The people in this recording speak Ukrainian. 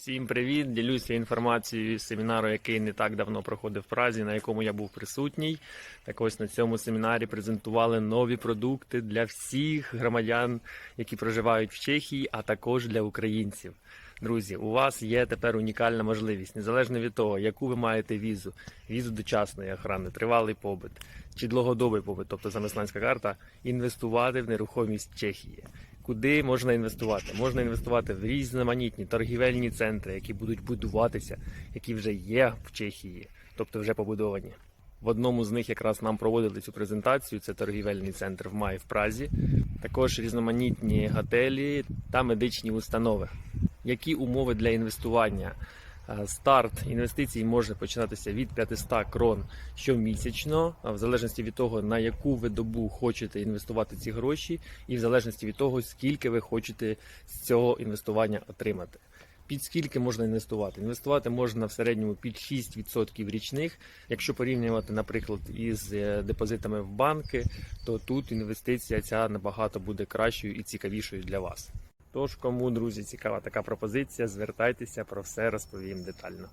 Всім привіт! Ділюся інформацією з семінару, який не так давно проходив в Празі, на якому я був присутній. Так ось на цьому семінарі презентували нові продукти для всіх громадян, які проживають в Чехії, а також для українців. Друзі, у вас є тепер унікальна можливість, незалежно від того, яку ви маєте візу, візу дочасної охорони, тривалий побит чи довгодобий побит, тобто замисланська карта, інвестувати в нерухомість Чехії. Куди можна інвестувати? Можна інвестувати в різноманітні торгівельні центри, які будуть будуватися, які вже є в Чехії, тобто вже побудовані. В одному з них якраз нам проводили цю презентацію. Це торгівельний центр в Маї в Празі. Також різноманітні готелі та медичні установи. Які умови для інвестування? Е, Старт інвестицій може починатися від 500 крон щомісячно, а в залежності від того, на яку ви добу хочете інвестувати ці гроші, і в залежності від того, скільки ви хочете з цього інвестування отримати. Під скільки можна інвестувати? Інвестувати можна в середньому під 6% річних. Якщо порівнювати, наприклад, із е, депозитами в банки, то тут інвестиція ця набагато буде кращою і цікавішою для вас. Тож, кому, друзі, цікава така пропозиція, звертайтеся, про все розповім детально.